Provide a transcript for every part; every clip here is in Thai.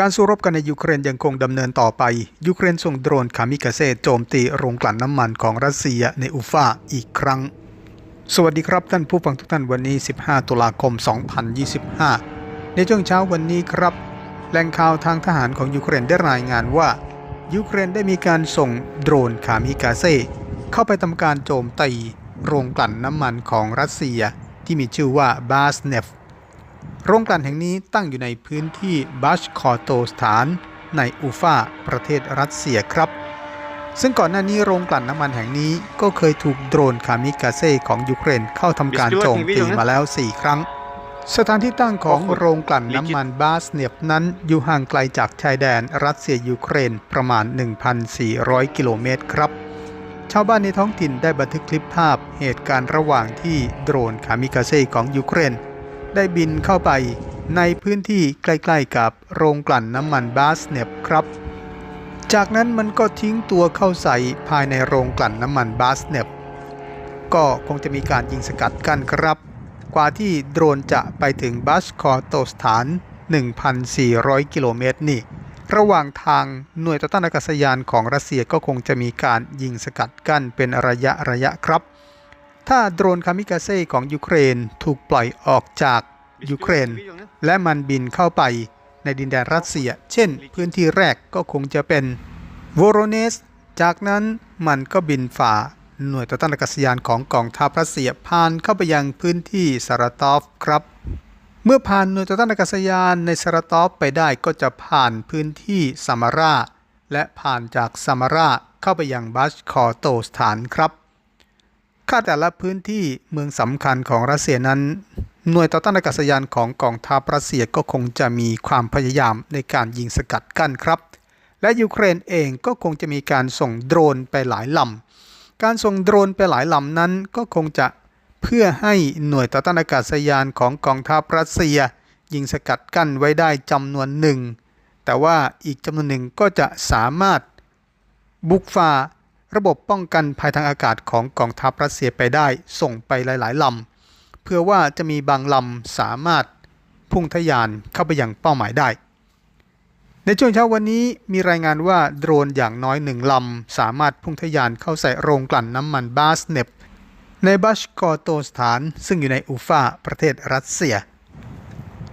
การสู้รบกันในยูเครนยังคงดำเนินต่อไป ยูเครนส่งโดรนคามิกาเซโจมตีโรงกลั่นน้ำมันของรัสเซียในอูฟาอีกครั้ง สวัสดีครับท่านผู้ฟังทุกท่านวันนี้ 15 ตุลาคม 2025 ในช่วงเช้าวันนี้ครับ แหล่งข่าวทางทหารของยูเครนได้รายงานว่า ยูเครนได้มีการส่งโดรนคามิกาเซเข้าไปทำการโจมตีโรงกลั่นน้ำมันของรัสเซียที่มีชื่อว่าบาสเนฟ โรงกลั่นแห่งนี้ตั้งอยู่ในพื้นที่บัชคอโตสถาน ในอูฟาประเทศรัสเซียครับ ซึ่งก่อนหน้านี้โรงกลั่นน้ำมันแห่งนี้ก็เคยถูกโดรนคามิกาเซ่ของยูเครนเข้าทำการโจมตีมาแล้ว 4 ครั้ง สถานที่ตั้งของโรงกลั่นน้ำมันบาสเนฟนั้นอยู่ห่างไกลจากชายแดนรัสเซียยูเครนประมาณ 1,400 กิโลเมตรครับชาวบ้านในท้องถิ่นได้บันทึกคลิปภาพเหตุการณ์ระหว่างที่โดรนคามิกาเซ่ของยูเครน ได้บินเข้าไปในพื้นที่ใกล้ๆกับโรงกลั่นน้ำมันบาสเนบครับ จากนั้นมันก็ทิ้งตัวเข้าใส่ภายในโรงกลั่นน้ำมันบาสเนบก็คงจะมีการยิงสกัดกันครับ กว่าที่โดรนจะไปถึงบัชคอโตสถาน 1,400 กิโลเมตรนี่ ระหว่างทางหน่วยต่อต้านอากาศยานของรัสเซียก็คงจะมีการยิงสกัดกั้นเป็นระยะระยะครับ ถ้าโดรนคามิกาเซ่ของยูเครนถูกปล่อยออกจากยูเครน และมันบินเข้าไปในดินแดนรัสเซีย เช่น พื้นที่แรกก็คงจะเป็นโวโรเนส จากนั้นมันก็บินฝ่าหน่วยต่อต้านอากาศยานของกองทัพรัสเซียผ่านเข้าไปยังพื้นที่สารตอฟครับ เมื่อผ่านหน่วยต่อต้านอากาศยานในสารตอฟไปได้ก็จะผ่านพื้นที่ซามาราและผ่านจากซามาราเข้าไปยังบัชคอโตสถานครับ ค่าแต่ละพื้นที่เมืองสำคัญของรัสเซียนั้น หน่วยต่อต้านอากาศยานของกองทัพรัสเซียก็คงจะมีความพยายามในการยิงสกัดกั้นครับ และยูเครนเองก็คงจะมีการส่งโดรนไปหลายลำ การส่งโดรนไปหลายลำนั้นก็คงจะเพื่อให้หน่วยต่อต้านอากาศยานของกองทัพรัสเซีย ยิงสกัดกั้นไว้ได้จำนวนหนึ่ง แต่ว่าอีกจำนวนหนึ่งก็จะสามารถบุกฝ่า ระบบป้องกันภัยทางอากาศของกองทัพรัสเซียไปได้ส่งไปหลาย ๆลำเพื่อว่าจะมีบางลำสามารถพุ่งทะยานเข้าไปยังเป้าหมายได้ ในช่วงเช้าวันนี้มีรายงานว่าโดรนอย่างน้อยหนึ่งลำสามารถพุ่งทะยานเข้าใส่โรงกลั่นน้ำมันบาสเนปในบัชกอโตสถานซึ่งอยู่ในอูฟาประเทศรัสเซีย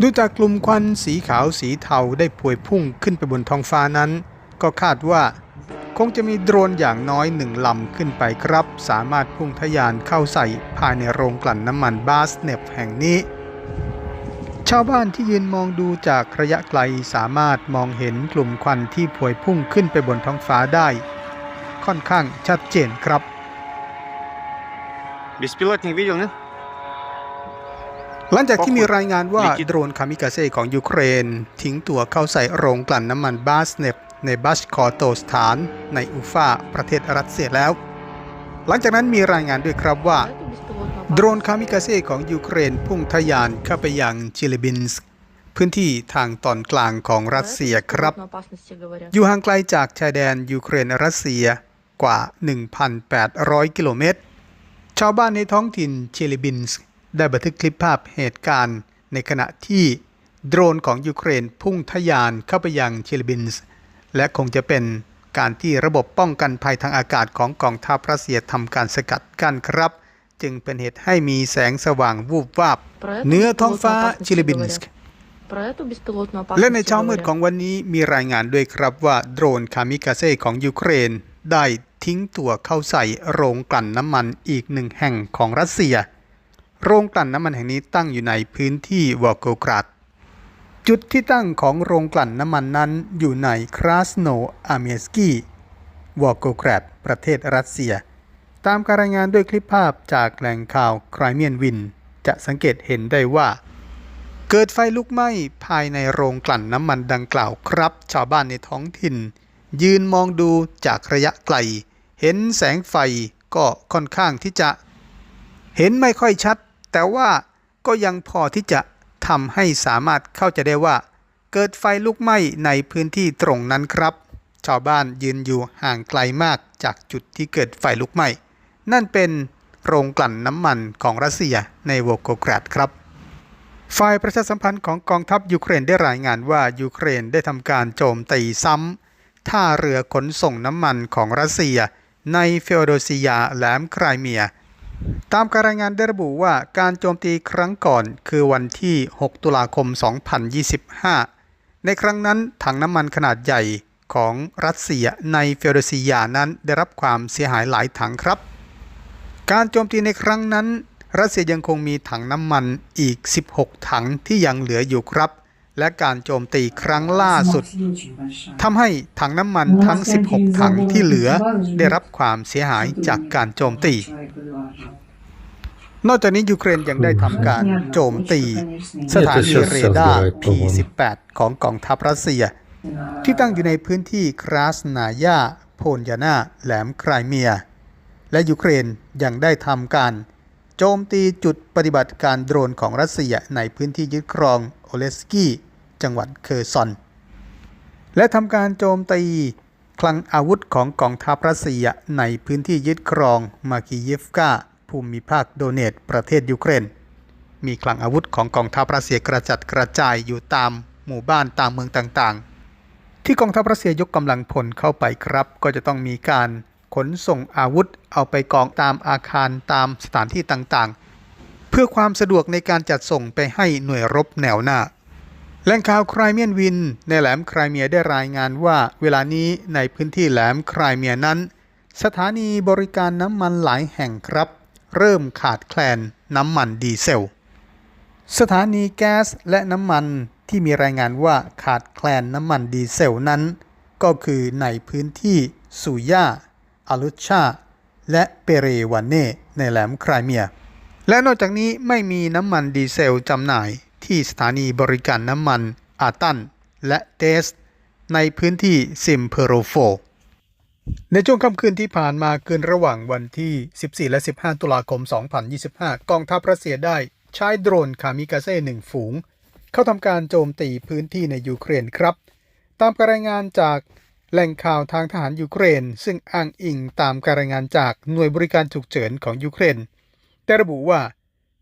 ดูจากกลุ่มควันสีขาวสีเทาได้พวยพุ่งขึ้นไปบนท้องฟ้านั้น ก็คาดว่า คงจะมีโดรนอย่างน้อยหนึ่งลำขึ้นไปครับ สามารถพุ่งทะยานเข้าใส่ภายในโรงกลั่นน้ำมันบาสเนฟแห่งนี้ ชาวบ้านที่ยืนมองดูจากระยะไกลสามารถมองเห็นกลุ่มควันที่พวยพุ่งขึ้นไปบนท้องฟ้าได้ ค่อนข้างชัดเจนครับ Беспилотник видел, нет? หลังจากที่มีรายงานว่าโดรนคามิกาเซ่ของยูเครน ทิ้งตัวเข้าใส่โรงกลั่นน้ำมันบาสเนฟ ในบัชคอโตสถานในอูฟาประเทศรัสเซียแล้ว หลังจากนั้นมีรายงานด้วยครับว่า โดรนคามิกาเซ่ของยูเครนพุ่งทะยานเข้าไปยังชิลิบินสกพื้นที่ทางตอนกลางของรัสเซียครับ อยู่ห่างไกลจากชายแดนยูเครนรัสเซียกว่า 1,800 กิโลเมตร ชาวบ้านในท้องถิ่นเชลิบินสกได้บันทึกคลิปภาพเหตุการณ์ ในขณะที่โดรนของยูเครนพุ่งทะยานเข้าไปยังเชลิบินสก และคงจะเป็นการที่ระบบป้องกันภัยทางอากาศของกองทัพรัสเซียทำการสกัดกั้นครับ จึงเป็นเหตุให้มีแสงสว่างวูบวาบเหนือท้องฟ้าชิลิบินสกและในเช้ามืดของวันนี้มีรายงานด้วยครับว่าโดรนคามิกาเซ่ของยูเครน ได้ทิ้งตัวเข้าใส่โรงกลั่นน้ำมันอีกหนึ่งแห่งของรัสเซีย โรงกลั่นน้ำมันแห่งนี้ตั้งอยู่ในพื้นที่วอลโกกราด จุดที่ตั้งของโรงกลั่นน้ำมันนั้นอยู่ในคราสโนอาเมสกีวอโกกรดประเทศรัสเซีย ตามการรายงานด้วยคลิปภาพจากแหล่งข่าวไครเมียนวิน จะสังเกตเห็นได้ว่า เกิดไฟลุกไหม้ภายในโรงกลั่นน้ำมันดังกล่าวครับ ชาวบ้านในท้องถิ่น ยืนมองดูจากระยะไกล เห็นแสงไฟก็ค่อนข้างที่จะ เห็นไม่ค่อยชัด แต่ว่าก็ยังพอที่จะ ทำให้สามารถเข้าใจได้ว่า เกิดไฟลุกไหม้ในพื้นที่ตรงนั้นครับ ชาวบ้านยืนอยู่ห่างไกลมากจากจุดที่เกิดไฟลุกไหม้ นั่นเป็นโรงกลั่นน้ำมันของรัสเซียในโวโกกราดครับ ฝ่ายประชาสัมพันธ์ของกองทัพยูเครนได้รายงานว่ายูเครนได้ทำการโจมตีซ้ำท่าเรือขนส่งน้ำมันของรัสเซีย ในเฟโอโดซียาแหลมไครเมีย ตามการรายงานได้ระบุว่าการโจมตีครั้งก่อนคือวันที่ 6 ตุลาคม 2025 ในครั้งนั้นถังน้ำมันขนาดใหญ่ของรัสเซียในเฟโอโดซียานั้นได้รับความเสียหายหลายถังครับ การโจมตีในครั้งนั้น รัสเซียยังคงมีถังน้ำมันอีก 16 ถังที่ยังเหลืออยู่ครับ และการโจมตีครั้งล่าสุดทำให้ถังน้ำมันทั้ง 16 ถังที่เหลือได้รับความเสียหายจากการโจมตี นอกจากนี้ยูเครนยังได้ทำการโจมตีสถานีเรดาร์ P-18 ของกองทัพรัสเซีย ที่ตั้งอยู่ในพื้นที่คราสนายาโพนยานาแหลมไครเมีย และยูเครนยังได้ทำการ โจมตีจุดปฏิบัติการโดรนของรัสเซียในพื้นที่ยึดครองโอเลสกี้จังหวัดเคอร์ซอน และทำการโจมตีคลังอาวุธของกองทัพรัสเซียในพื้นที่ยึดครองมาคีเยฟกาภูมิภาคโดเนตประเทศยูเครน มีคลังอาวุธของกองทัพรัสเซียกระจัดกระจายอยู่ตามหมู่บ้านตามเมืองต่างๆ ที่กองทัพรัสเซียยกกำลังพลเข้าไปครับ ก็จะต้องมีการ ขนส่งอาวุธเอาไปกองตามอาคารตามสถานที่ต่างๆ เพื่อความสะดวกในการจัดส่งไปให้หน่วยรบแนวหน้าแหล่งข่าวไครเมียนวิน ในแหลมไครเมียได้รายงานว่า เวลานี้ในพื้นที่แหลมไครเมียนั้น สถานีบริการน้ำมันหลายแห่งครับ เริ่มขาดแคลนน้ำมันดีเซล สถานีแก๊สและน้ำมันที่มีรายงานว่าขาดแคลนน้ำมันดีเซลนั้น ก็คือในพื้นที่สุย่า อาลุชา และเปเรวานเน่ในแหลมไครเมีย และนอกจากนี้ไม่มีน้ำมันดีเซลจำหน่ายที่สถานีบริการน้ำมันอาตันและเตสในพื้นที่ซิมเพโรโฟ ในช่วงค่ำคืนที่ผ่านมาเกินระหว่างวันที่ 14 และ 15 ตุลาคม 2025 กองทัพรัสเซียได้ใช้โดรนคามิกาเซ่หนึ่งฝูง เข้าทำการโจมตีพื้นที่ในยูเครนครับ ตามการรายงานจาก แหล่งข่าวทางทหารยูเครน ซึ่งอ้างอิงตามการรายงานจากหน่วยบริการฉุกเฉินของยูเครน ได้ระบุว่า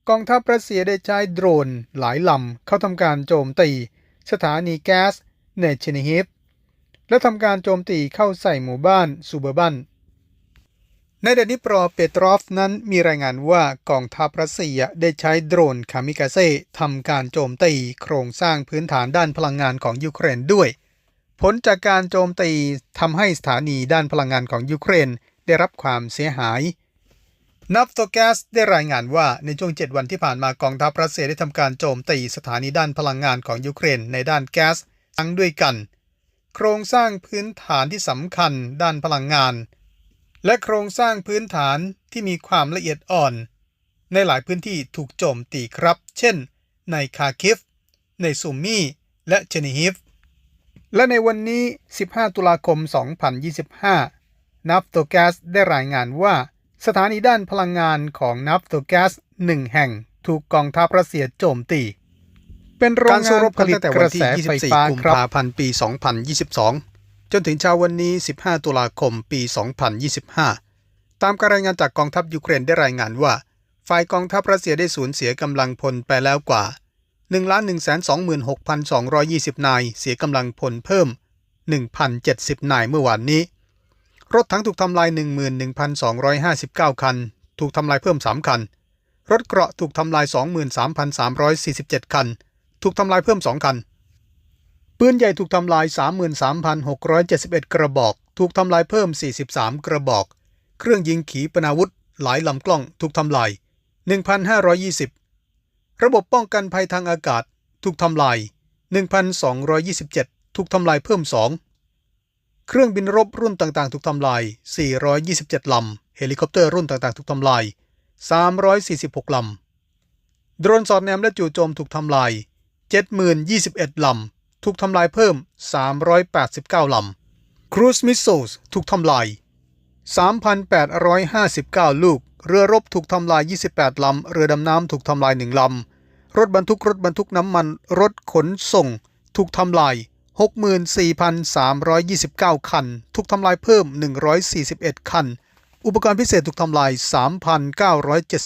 กองทัพรัสเซียได้ใช้โดรนหลายลำเข้าทำการโจมตี สถานีแก๊สเนเชนิฮิฟและทำการโจมตีเข้าใส่หมู่บ้านซูเบอร์บันในเดนิปรอเปตรอฟนั้นมีรายงานว่ากองทัพรัสเซียได้ใช้โดรนคามิกาเซ่ทำการโจมตีโครงสร้างพื้นฐานด้านพลังงานของยูเครนด้วย ผลจากการโจมตีทำให้สถานีด้านพลังงานของยูเครนได้รับความเสียหายนัฟโตแกสได้รายงานว่าในช่วง 7 วันที่ผ่านมากองทัพรัสเซียได้ทำการโจมตีสถานีด้านพลังงานของยูเครนในด้านแก๊สทั้งด้วยกัน โครงสร้างพื้นฐานที่สำคัญด้านพลังงาน และโครงสร้างพื้นฐานที่มีความละเอียดอ่อน ในหลายพื้นที่ถูกโจมตีครับ เช่น ในคาคิฟ ในซูมี่และเชนิฮิฟ และในวันนี้ 15 ตุลาคม 2025 นัฟโตแกสได้รายงานว่า สถานีด้านพลังงานของนัฟโตแกสหนึ่งแห่งถูกกองทัพรัสเซียโจมตี เป็นโรงงานผลิตกระแสไฟฟ้ากุมภาพันธ์ปี 2022 จนถึงเช้าวันนี้ 15 ตุลาคม ปี 2025 ตามการรายงานจากกองทัพยูเครนได้รายงานว่า ฝ่ายกองทัพรัสเซียได้สูญเสียกำลังพลไปแล้วกว่า 1,126,220 นาย เสียกำลังพลเพิ่ม 1,070 นายเมื่อวานนี้ รถถังถูกทำลาย 11,259 คัน ถูกทำลายเพิ่ม 3 คัน รถเกราะถูกทำลาย 23,347 คัน ถูกทำลายเพิ่ม 2 คัน ปืนใหญ่ถูกทำลาย 33,671 กระบอก ถูกทำลายเพิ่ม 43 กระบอก เครื่องยิงขีปนาวุธหลายลำกล้องถูกทำลาย 1,520 ระบบป้องกันภัยทางอากาศถูกทำลาย 1,227 ถูกทำลายเพิ่ม 2 เครื่องบินรบรุ่นต่างๆ ถูกทำลาย 427 ลำ เฮลิคอปเตอร์รุ่นต่างๆ ถูกทำลาย 346 ลำ โดรนสอดแนมและจู่โจมถูกทำลาย 7021 ลำ ถูกทำลายเพิ่ม 389 ลำ ครูซมิสไซลถูกทำลาย 3,859 ลูก เรือรบถูกทำลาย 28 ลำ เรือดำน้ำถูกทำลาย 1 ลำ รถบรรทุกรถบรรทุกน้ำมัน รถขนส่ง ถูกทำลาย 64,329 คัน ถูกทำลายเพิ่ม 141 คัน อุปกรณ์พิเศษถูกทำลาย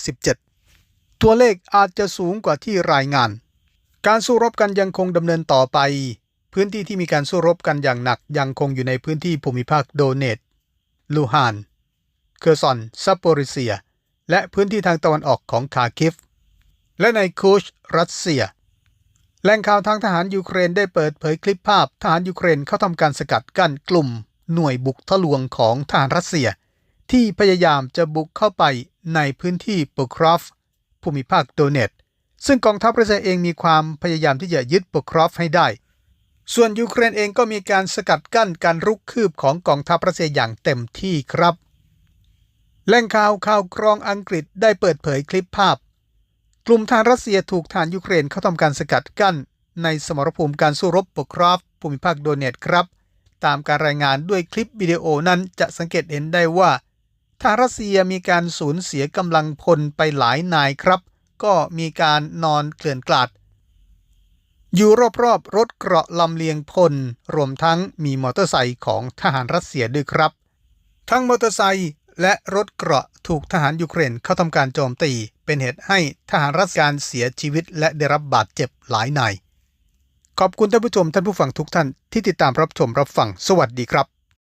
3,977 ตัวเลขอาจจะสูงกว่าที่รายงาน การสู้รบกันยังคงดำเนินต่อไป พื้นที่ที่มีการสู้รบกันอย่างหนักยังคงอยู่ในพื้นที่ภูมิภาคโดเนตลูฮาน เคอร์ซอนซัปโปริเซีย และพื้นที่ทางตะวันออกของคาคิฟ และในคูชรัสเซีย แหล่งข่าวทางทหารยูเครนได้เปิดเผยคลิปภาพทหารยูเครนเข้าทำการสกัดกั้นกลุ่ม หน่วยบุกทะลวงของทหารรัสเซีย ที่พยายามจะบุกเข้าไปในพื้นที่โปครอฟภูมิภาคโดเนตซึ่งกองทัพรัสเซียเองมีความพยายามที่จะยึดโปครอฟให้ได้ส่วนยูเครนเองก็มีการสกัดกั้นการรุกคืบของกองทัพรัสเซียอย่างเต็มที่ครับ แหล่งข่าวข่าวกรองอังกฤษได้เปิดเผยคลิปภาพ กลุ่มทหารรัสเซียถูกทหารยูเครนเข้าทำการสกัดกั้น ในสมรภูมิการสู้รบโปครอฟภูมิภาคโดเนตครับ ตามการรายงานด้วยคลิปวิดีโอนั้นจะสังเกตเห็นได้ว่าทหารรัสเซียมีการสูญเสียกำลังพลไปหลายนายครับ ก็มีการนอนเกลื่อนกลาด อยู่รอบๆรถเกราะลำเลียงพล รวมทั้งมีมอเตอร์ไซค์ของทหารรัสเซียด้วยครับ ทั้งมอเตอร์ไซค์ และรถเกราะถูกทหารยูเครนเข้าทำการโจมตี เป็นเหตุให้ทหารรัสการเสียชีวิต และได้รับบาดเจ็บหลายนายขอบคุณท่านผู้ชมท่านผู้ฟังทุกท่านที่ติดตามรับชมรับฟังสวัสดีครับ